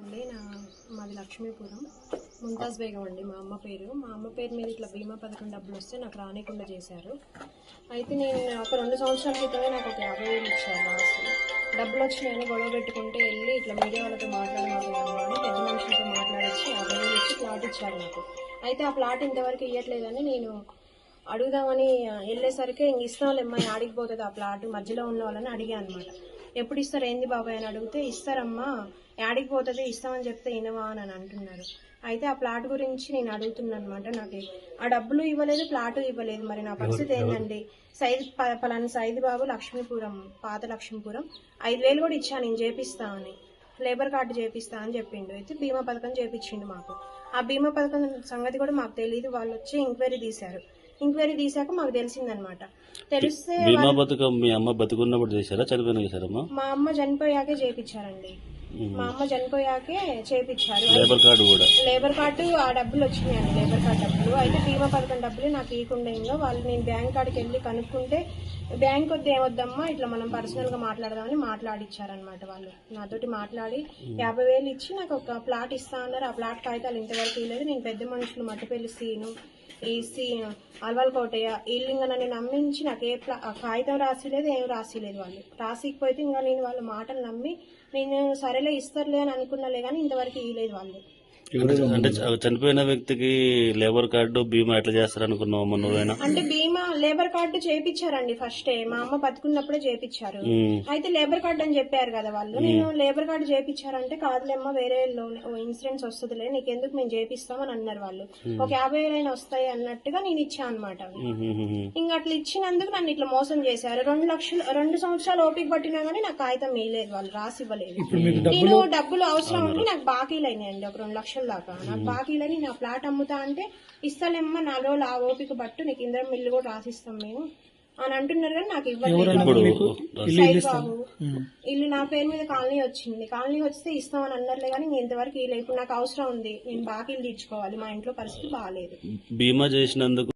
అండి నా మాది లక్ష్మీపురం. ముంతాజ్ బేగం అండి మా అమ్మ పేరు. మా అమ్మ పేరు మీద ఇట్లా బీమా పథకం డబ్బులు వస్తే నాకు రానికుండా చేశారు. అయితే నేను ఒక రెండు సంవత్సరాల క్రితమే నాకు ఒక యాభై వేలు ఇచ్చారు లాస్ట్. డబ్బులు వచ్చినాయని గొడవ పెట్టుకుంటే వెళ్ళి ఇట్లా మీడియా వాళ్ళతో మాట్లాడమని పెద్ద మనుషులతో మాట్లాడొచ్చి యాభై వేలు ఇచ్చి ప్లాట్ ఇచ్చారు నాకు. అయితే ఆ ప్లాట్ ఇంతవరకు ఇవ్వట్లేదని నేను అడుగుదామని వెళ్ళేసరికి ఇంక ఇస్తాంలేమ్మా ఆడికి పోతుంది ఆ ప్లాట్ మధ్యలో ఉన్న వాళ్ళని అడిగా అనమాట ఎప్పుడు ఇస్తారు ఏంది బాబాయ్ అని అడిగితే ఇస్తారమ్మా యాడికి పోతుంది ఇస్తామని చెప్తే ఇనవా అని అంటున్నారు అయితే ఆ ప్లాట్ గురించి నేను అడుగుతున్నాను అనమాట నాకు. ఆ డబ్బులు ఇవ్వలేదు ప్లాట్ ఇవ్వలేదు. మరి నా పరిస్థితి ఏంటండి సైద్ పలానా సైద్ బాబు లక్ష్మీపురం పాత లక్ష్మీపురం. ఐదు వేలు కూడా ఇచ్చాను నేను చేపిస్తా అని. లేబర్ కార్డు చేపిస్తా అని చెప్పిండు. అయితే బీమా పథకం చేపించిండు మాకు. ఆ బీమా పథకం సంగతి కూడా మాకు తెలియదు వాళ్ళు వచ్చి ఎంక్వైరీ తీశారు. ఎంక్వైరీ తీశాక మాకు తెలిసిందనమాట. తెలిస్తే బీమా బతుకం మీ అమ్మ బతుకున్నప్పుడు చేశారా? చనిపోయిన చేశారమ్మా మా అమ్మ చనిపోయాకే చేపించారండి. మా అమ్మ చనిపోయాకే చేపించారు. లేబర్ కార్డు కూడా? లేబర్ కార్డు ఆ డబ్బులు వచ్చినాయండి. లేబర్ కార్డు డబ్బులు. అయితే బీమా పథకం డబ్బులు నాకు ఇవ్వకుండా ఇంకా వాళ్ళు నేను బ్యాంక్ కాడికి వెళ్ళి కనుక్కుంటే బ్యాంక్ వద్ద ఏమొద్దమ్మా ఇట్లా మనం పర్సనల్గా మాట్లాడదామని మాట్లాడిచ్చారనమాట వాళ్ళు. నాతోటి మాట్లాడి యాభై వేలు ఇచ్చి నాకు ఒక ప్లాట్ ఇస్తా అన్నారు. ఆ ప్లాట్ కాగితాలు ఇంతవరకు ఇవ్వలేదు. నేను పెద్ద మనుషులు మట్టిపల్లి సీను. ఈ సీ అల్వాల్ కోటయ్య వీళ్ళు నన్ను నమ్మించి నాకు ఏ ఆ కాగితం రాసిలేదు ఏం రాసిలేదు వాళ్ళు. రాసికపోతే ఇంకా నేను వాళ్ళ మాటలు నమ్మి నేను సరేలే ఇస్తారులే అని అనుకున్నాలే కానీ ఇంతవరకు ఇవ్వలేదు వాళ్ళు. అంటే చనిపోయిన వ్యక్తికి లేబర్ కార్డు బీమా ఎట్లా చేస్తారు అనుకున్నావు నువ్వైనా? అంటే బీమా లేబర్ కార్డు చేపించారండి ఫస్టే మా అమ్మ బతుకున్నప్పుడే చేపించారు ఉమ్. అయితే లేబర్ కార్డు అని చెప్పారు కదా వాళ్ళు. నేను లేబర్ కార్డు చేపించారంటే కాదులేమ్మా వేరే లోన్ ఇన్సూరెన్స్ వస్తుందిలే నీకెందుకు మేము చేపిస్తామని అన్నారు వాళ్ళు. ఒక యాభై వేలైనా వస్తాయి అన్నట్టుగా నేను ఇచ్చా అనమాట. ఇంకా అట్లా ఇచ్చినందుకు నన్ను ఇట్లా మోసం చేశారు. రెండు లక్షలు రెండు సంవత్సరాలు ఓపిక పట్టినా కానీ నాకు కాగితం ఇవ్వలేదు వాళ్ళు రాసి ఇవ్వలేదు నేను డబ్బులు అవసరం ఉంటే నాకు బాకీలు అయినాయండి. ఒక రెండు లక్షల దాకా నాకు బాకీలని నా ఫ్లాట్ అమ్ముతా అంటే ఇస్తాలేమ్మా నాలుగు రోజులు ఆ ఓపిక పట్టు నీకు ఇంద్రం మిల్లు కూడా రాసిస్తాం మేము అని అంటున్నారు కానీ నాకు ఇవ్వలేదు బాబు ఇల్లు నా పేరు మీద కాలనీ వచ్చింది. కాలనీ వస్తే ఇస్తామని అన్నారులే కానీ నేను ఇంతవరకు ఇవ్వలేదు ఇప్పుడు నాకు అవసరం ఉంది. నేను బాకీలు తీర్చుకోవాలి. మా ఇంట్లో పరిస్థితి బాగాలేదు బీమా చేసినందుకు